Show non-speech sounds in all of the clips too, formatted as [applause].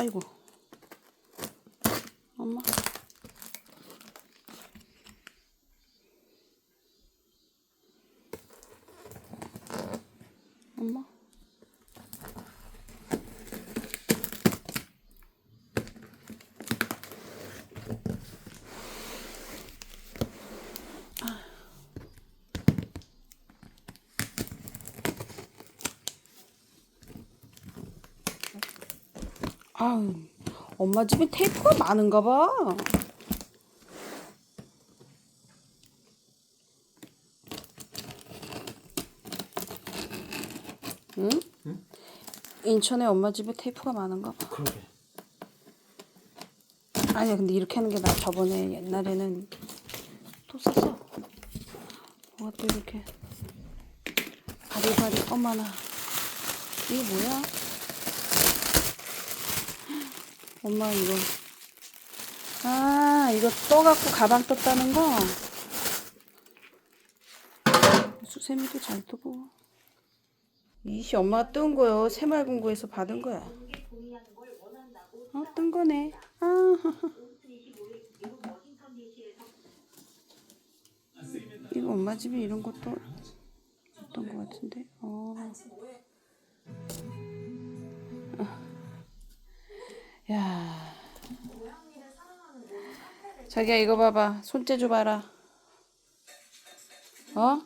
아이고. 엄마. 엄마. 아유, 엄마 집에 테이프가 많은가 봐. 응? 인천에 엄마 집에 테이프가 많은가 봐. 그러게. 아니야, 근데 이렇게 하는 게 나 저번에 옛날에는 또 썼어. 뭐가 또 이렇게 바리바리 어머나 이게 뭐야? 엄마 이거. 아 이거 떠갖고 가방 떴다는 거? 수세미도 잘 뜨고. 이시 엄마가 뜬 거요. 새말공고에서 받은 거야. 어 뜬 거네. 아. [laughs] 이거 엄마 집에 이런 것도 있던 것 같은데. 어. 자기야 이거 봐봐. 손재주 봐라. 어?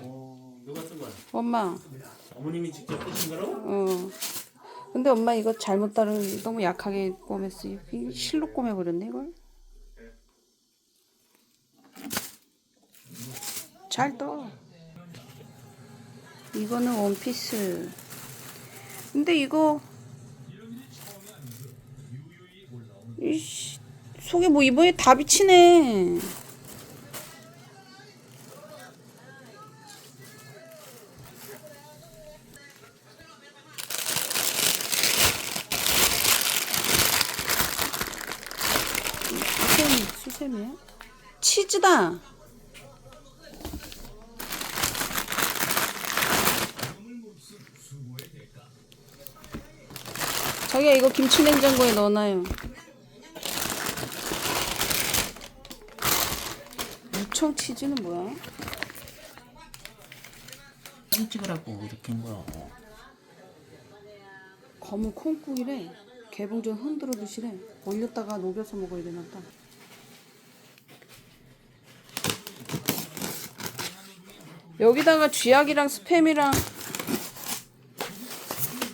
어, 누가 쓴 거야? 엄마. 어머님이 직접 쓰신 거라고? 어. 근데 엄마 이거 잘못 따른 너무 약하게 꼬맸어. 이 실로 꼬매버렸네 이걸. 잘떠. 이거는 원피스. 근데 이거 이씨 속에 뭐 이번에 다 비치네? 치즈다. 자기야 이거 김치 냉장고에 넣어놔요 무청 치즈는 뭐야? 사진 찍으라고 이렇게 한 거야. 검은 콩국이래 개봉 전 흔들어 드시래 올렸다가 녹여서 먹어야 되나 봐 여기다가 쥐약이랑 스팸이랑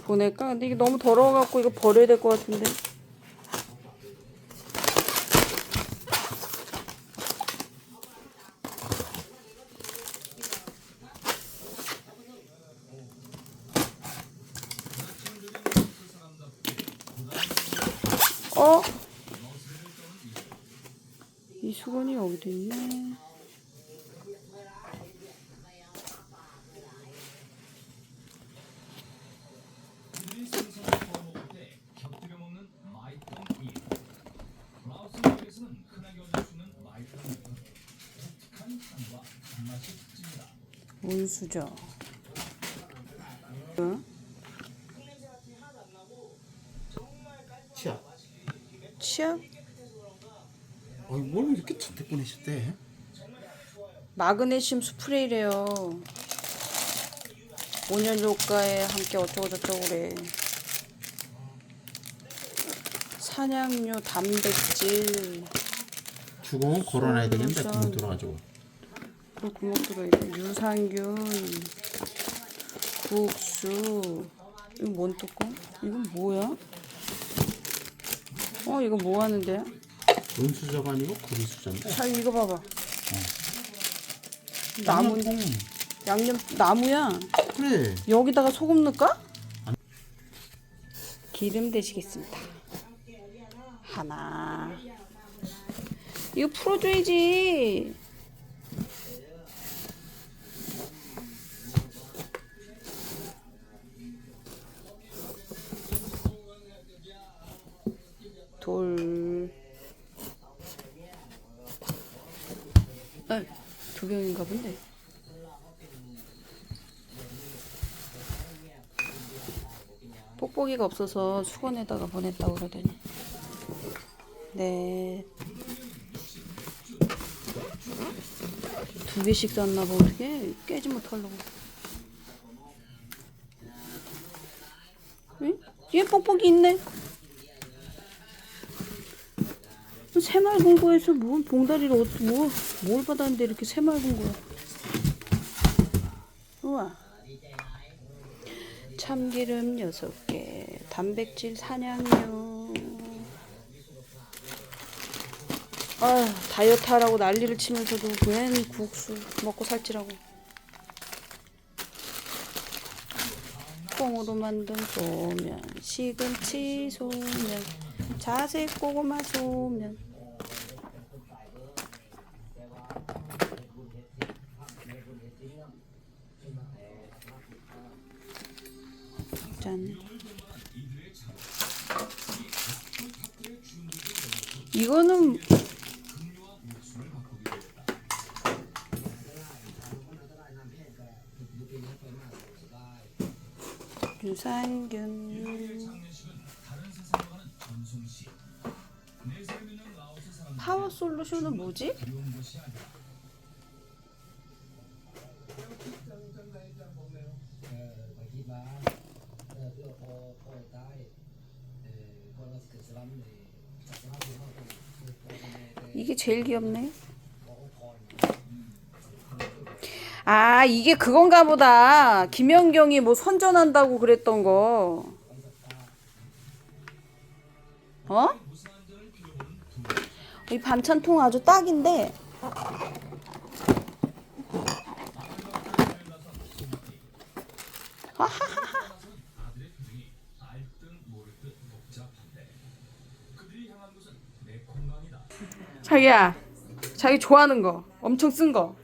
보낼까? 근데 이게 너무 더러워갖고 이거 버려야 될 것 같은데 어? 이 수건이 어디 있네? 온수저. 응? 치아. 치약? 어이 뭘 이렇게 잔뜩 보내셨대? 마그네슘 스프레이래요. 온열 효과에 함께 어쩌고 저쩌고 그래. 산양류, 단백질, 주걱은 걸어놔야 되겠는데. 구멍 들어가지고. 그 구멍 들어있네. 유산균, 국수. 이거 뭔 뚜껑? 이건 뭐야? 어, 이거 뭐 하는데요? 은수저가 아니고 구리수저인데. 자, 이거 봐봐. 나무, 양념통. 양념, 나무야. 그래. 여기다가 소금 넣을까? 기름 대시겠습니다. 하나. 이거 풀어줘야지. 돌. 아, 두 병인가 본데. 뽁뽁이가 없어서 수건에다가 보냈다고 그러더니 네. 두 개씩 샀나 봐 어떻게 깨지 못하려고 응? 뒤에 뽁뽁이 있네 새맑은 거에서 뭘 봉다리를 어떻게 뭐, 뭘 받았는데 이렇게 새맑은 거야? 우와. 참기름 6개 단백질 사냥류. 아 다이어트 하라고 난리를 치면서도 웬 국수 먹고 살찌라고. 콩으로 만든 소면 시금치 소면 자색 고구마 소면 짠 이거는 유산균 파워 솔루션은 뭐지? 이게 제일 귀엽네. 아, 이게 그건가 보다. 김연경이 뭐 선전한다고 그랬던 거. 어? 이 반찬통 아주 딱인데. 자기야, 자기 좋아하는 거, 엄청 쓴 거. 어?